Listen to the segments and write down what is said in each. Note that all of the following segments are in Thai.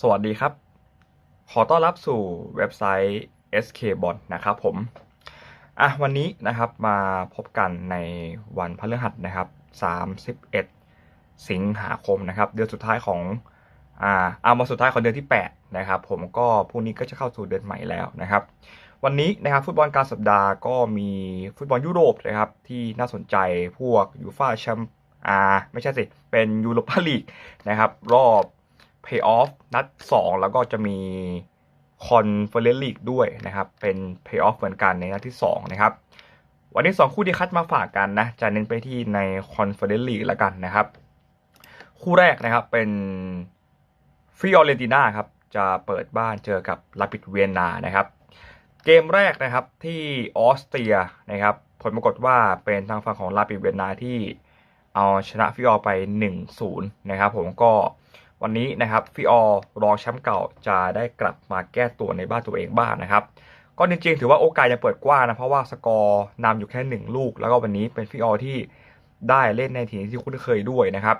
สวัสดีครับ ขอต้อนรับสู่เว็บไซต์ SK b o t นะครับผมอะวันนี้นะครับมาพบกันในวันพฤหัสนะครับ 31 สิงหาคมนะครับ เดือนสุดท้ายของอ่าเอามาสุดท้ายของเดือนที่ 8 นะครับ ผมก็พรุ่งนี้ก็จะเข้าสู่เดือนใหม่แล้วนะครับ วันนี้นะครับฟุตบอลกลารสัปดาห์ก็มีฟุตบอลยุโรปนะครับ ที่น่าสนใจพวกยูฟาแชมป์อ่าไม่ใช่สิ เป็นยูโรปาลีกนะครับ รอบ เพย์ออฟนัด 2 แล้วก็จะมีคอนเฟอเรนซ์ลีกด้วยนะครับ เป็นเพย์ออฟเหมือนกันในนัดที่ 2 นะครับ วันนี้ 2 คู่ที่คัดมาฝากกันนะ จะเน้นไปที่ในคอนเฟอเรนซ์ลีกแล้วกันนะครับ คู่แรกนะครับเป็นฟิออเรนติน่าครับ จะเปิดบ้านเจอกับลาปิดเวียนนานะครับ เกมแรกนะครับที่ออสเตรียนะครับผลปรากฏว่าเป็นทางฝั่งของลาปิดเวียนนาที่เอาชนะฟิออไป 1-0 นะครับผมก็ วันนี้นะครับฟิออร์รองแชมป์เก่าจะได้กลับมาแก้ตัวในบ้านตัวเองบ้างนะครับก็จริงๆ ถือว่าโอกาสยังเปิดกว้างนะเพราะว่าสกอร์นำอยู่แค่ 1 ลูก แล้วก็วันนี้เป็นฟิออร์ที่ได้เล่นในทีมที่คุ้นเคยด้วยนะครับ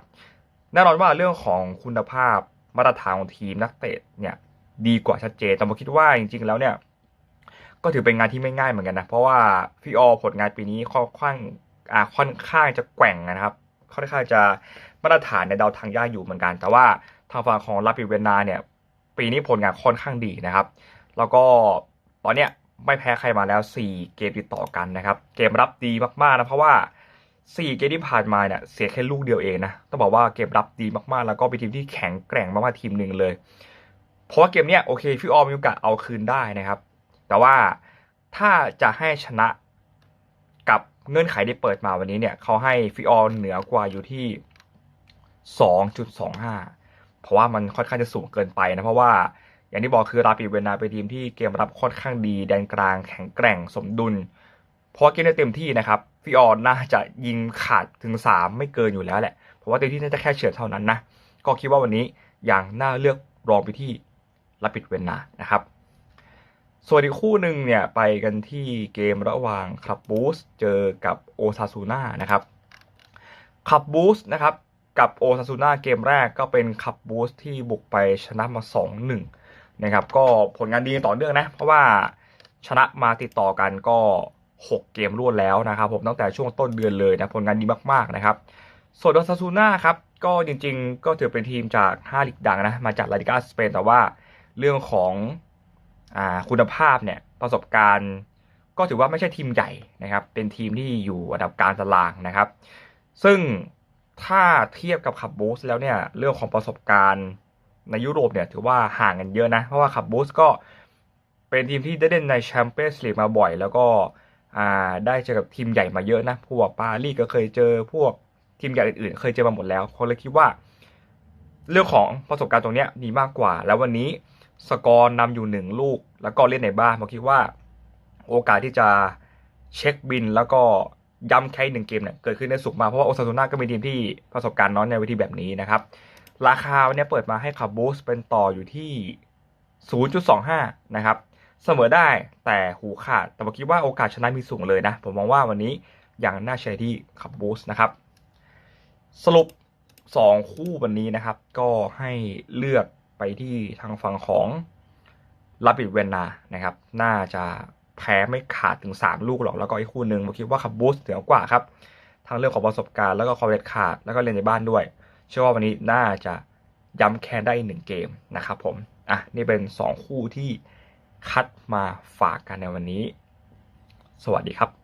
แน่นอนว่าเรื่องของคุณภาพมาตรฐานของทีมนักเตะเนี่ยดีกว่าชัดเจน แต่ผมคิดว่าจริงๆแล้วเนี่ยก็ถือเป็นงานที่ไม่ง่ายเหมือนกันนะ เพราะว่าฟิออผลงานปีนี้ค่อนข้างอ่าค่อนข้างจะแกว่งนะครับ ค่อนข้างจะมาตรฐานในดาวทางยากอยู่เหมือนกัน แต่ว่า ทางฝั่งของลาปิเวนนาเนี่ย ปีนี้ผลงานค่อนข้างดีนะครับ แล้วก็ตอนเนี้ยไม่แพ้ใครมาแล้ว 4 เกมติดต่อกันนะครับ เกมรับดีมากๆนะ เพราะว่า 4 เกมที่ผ่านมาเนี่ยเสียแค่ลูกเดียวเองนะ ต้องบอกว่าเกมรับดีมากๆ แล้วก็เป็นทีมที่แข็งแกร่งมากๆทีมหนึ่งเลย เพราะว่าเกมเนี้ยโอเคฟิออมมีโอกาสเอาคืนได้นะครับ แต่ว่าถ้าจะให้ชนะกับเงื่อนไขที่เปิดมาวันนี้เนี่ยเขาให้ฟิออเหนือกว่าอยู่ที่ 2.25 เพราะว่ามันค่อนข้างจะสูงเกินไปนะเพราะว่าอย่างที่บอกคือราปิดเวนาเป็นทีมที่เกมรับค่อนข้างดีแดนกลางแข็งแกร่งสมดุลเพราะเกมได้เต็มที่นะครับฟิออน่าจะยิงขาดถึง 3 ไม่เกินอยู่แล้วแหละ เพราะว่าเต็มที่น่าจะแค่เฉือนเท่านั้นนะ ก็คิดว่าวันนี้อย่างน่าเลือกรองไปที่ราปิดเวนานะครับ ส่วนอีกคู่หนึ่งเนี่ยไปกันที่เกมระหว่างคลับบูสเจอกับโอซาซูน่านะครับคลับบูสนะครับ กับโอซาซูน่าเกมแรกก็เป็นคับบูสที่บุกไปชนะมา 2-1 นะครับ ก็ผลงานดีต่อเนื่องนะ เพราะว่าชนะมาติดต่อกันก็ 6 เกมรวดแล้วนะครับผมตั้งแต่ช่วงต้นเดือนเลยนะ ผลงานดีมากๆนะครับ ส่วนโอซาซูน่าครับก็จริงๆ ก็ถือเป็นทีมจาก5ลีกดังนะ มาจากลาลิกาสเปนแต่ว่าเรื่องของอคุณภาพเนี่ยประสบการณ์ก็ถือว่าไม่ใช่ทีมใหญ่นะครับ เป็นทีมที่อยู่อันดับกลางตารางนะครับ ซึ่ง ถ้าเทียบกับขับบูสแล้วเนี่ยเรื่องของประสบการณ์ในยุโรปเนี่ยถือว่าห่างกันเยอะนะ เพราะว่าขับบูสก็เป็นทีมที่ได้เล่นในแชมเปี้ยนส์ลีกมาบ่อย แล้วก็ได้เจอกับทีมใหญ่มาเยอะนะ พวกปารีสก็เคยเจอพวกทีมใหญ่อื่นๆ เคยเจอมาหมดแล้วเขาเลยคิดว่า เรื่องของประสบการณ์ตรงนี้ดีมากกว่า แล้ววันนี้สกอร์นำอยู่หนึ่งลูก แล้วก็เล่นในบ้านผมคิดว่า โอกาสที่จะเช็คบินแล้วก็ ย้ำแค่หนึ่งเกมเนี่ยเกิดขึ้นได้สูงมาเพราะว่าโอซาซูน่าก็เป็นทีมที่ประสบการณ์น้อยในวิธีแบบนี้นะครับ ราคาวันนี้เปิดมาให้คาบูสเป็นต่ออยู่ที่ 0.25 นะครับ เสมอได้แต่หูขาด แต่ผมคิดว่าโอกาสชนะมีสูงเลยนะ ผมมองว่าวันนี้อย่างน่าเชื่อที่คาบูสนะครับ สรุป 2 คู่วันนี้นะครับ ก็ให้เลือกไปที่ทางฝั่งของลาบิดเวนนานะครับ น่าจะ แพ้ไม่ขาดถึง 3 ลูกหรอกแล้วก็อีกคู่หนึ่งผมคิดว่าคาบูสเหนือกว่าครับทั้งเรื่องของประสบการณ์แล้วก็ความเด็ดขาดแล้วก็เล่นในบ้านด้วย เชื่อว่าวันนี้น่าจะย้ำแค้นได้อีกหนึ่งเกมนะครับผมอะนี่เป็น 2 คู่ที่คัดมาฝากกันในวันนี้ สวัสดีครับ